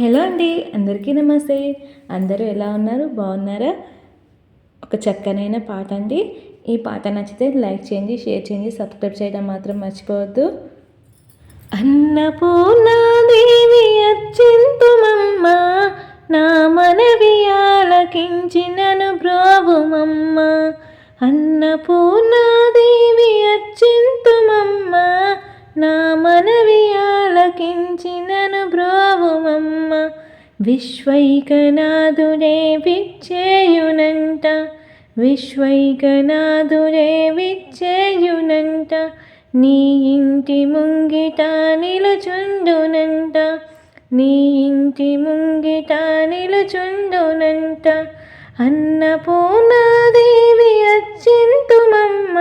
Hello అండి అందరికీ నమస్తే. అందరూ ఎలా ఉన్నారు? బాగున్నారా? ఒక చక్కనైన పాట అండి. ఈ పాట నచ్చితే లైక్ చేయండి షేర్ చేయండి సబ్స్క్రైబ్ చేయడం మాత్రం మర్చిపోవద్దు. అన్నపూర్ణాదేవి అచ్చింతుమమ్మ నా మనవి ఆలకించినను బ్రోవుమమ్మ. అన్నపూర్ణాదేవి అచ్చింతుమమ్మ విశ్వైకనాథుడే విచ్చేయునంట విశ్వైకనాథుడే విచ్చేయునంట నీ ఇంటి ముంగిట నిలుచుండునంట నీ ఇంటి ముంగిట నిలుచుండునంట. అన్నపూర్ణాదేవి అచ్చింతుమమ్మ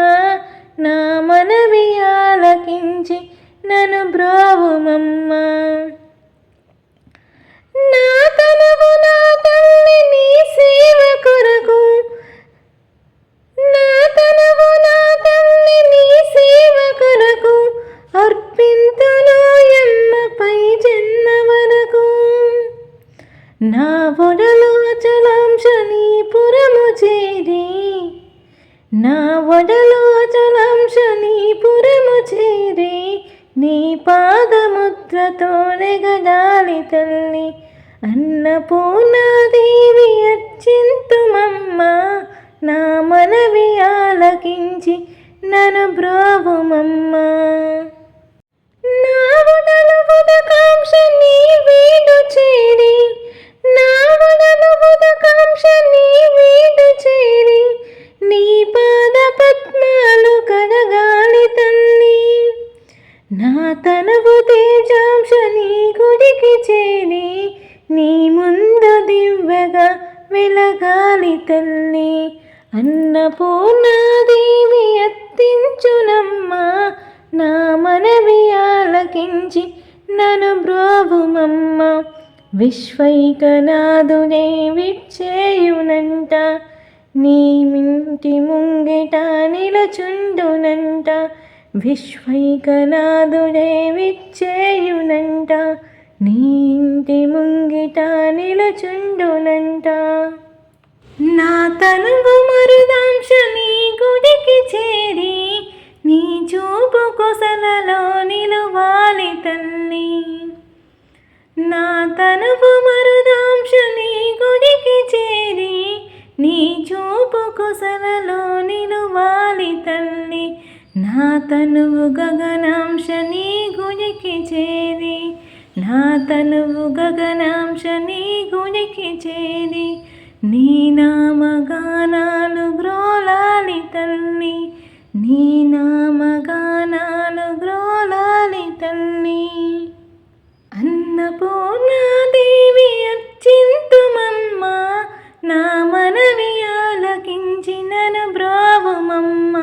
నా మనవి ఆలకించి నా ఒడలు అచలాంశ పురము చేరి నా ఒడలు అచలాంశ పురము చేరి నీ పాదముద్రతో నెగడాలి తల్లి. అన్నపూర్ణాదేవి అచ్చింతుమమ్మ నా మనవి ఆలకించి నన్ను బ్రోవుమమ్మ. నా ఉడలు ఉదకాంక్ష నీ ముందు దివ్యగా వెలగాలి తల్లి. అన్నపూర్ణాదేవి ఎత్తించునమ్మా నా మనవి ఆలకించి నన్ను బ్రోవుమమ్మ. విశ్వైకనాథునే విచ్చేయునంట. నీ మింటి ముంగిట నిలచుండునంట. విశ్వైకనాథుడే విచ్చేయునంట. నీ ఇంటి ముంగిట నిలచుండునంట. నా తనువు మరుదాంశ నీ గుడికి చేరి నీ చూపు కొసలలో నిలువాలి తల్లి. నా తనువు మరుదాంశ నీ గుడికి చేరి నీ చూపు కొసలలో నిలువాలి తల్లి. నా తనువు గగనాంశ నీ గుడికి చేరి నా తనువు గగనాంశ నీ గుడికి చేరి నీ నామగానాలు బ్రోలాలి తల్లి. నీ నామగానాలు బ్రోలాలి తల్లి. అన్నపూర్ణాదేవి అర్చింతుమమ్మ నా మనవి ఆలకించినను బ్రోవుమమ్మ.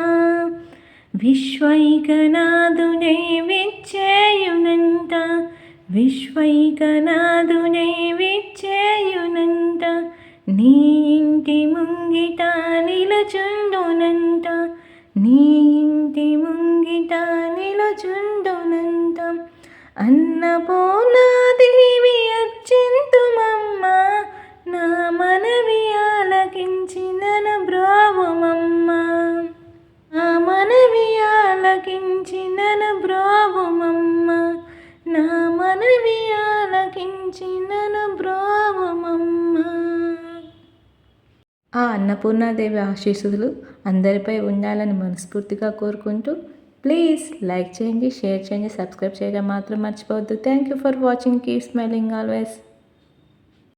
విశ్వైకనాథుడే విచ్చేయునంట విశ్వైకనాథునై విచ్చేయునంత నీ ఇంటి ముంగిట నిలచుండునంత నీ ఇంటి ముంగిట నిలచుండునంత. అన్నపూర్ణాదేవి అచ్చింతుమమ్మ నా మనవి ఆలకించినను బ్రోవుమమ్మ. నా మనవి ఆలకించినను బ్రోవుమమ్మ మనవి ఆలకించినను బ్రోవమమ్మ. ఆ అన్నపూర్ణాదేవి ఆశీస్సులు అందరిపై ఉండాలని మనస్ఫూర్తిగా కోరుకుంటూ ప్లీజ్ లైక్ చేయండి షేర్ చేయండి సబ్స్క్రైబ్ చేయడం మాత్రం మర్చిపోవద్దు. Thank you for watching keep smiling always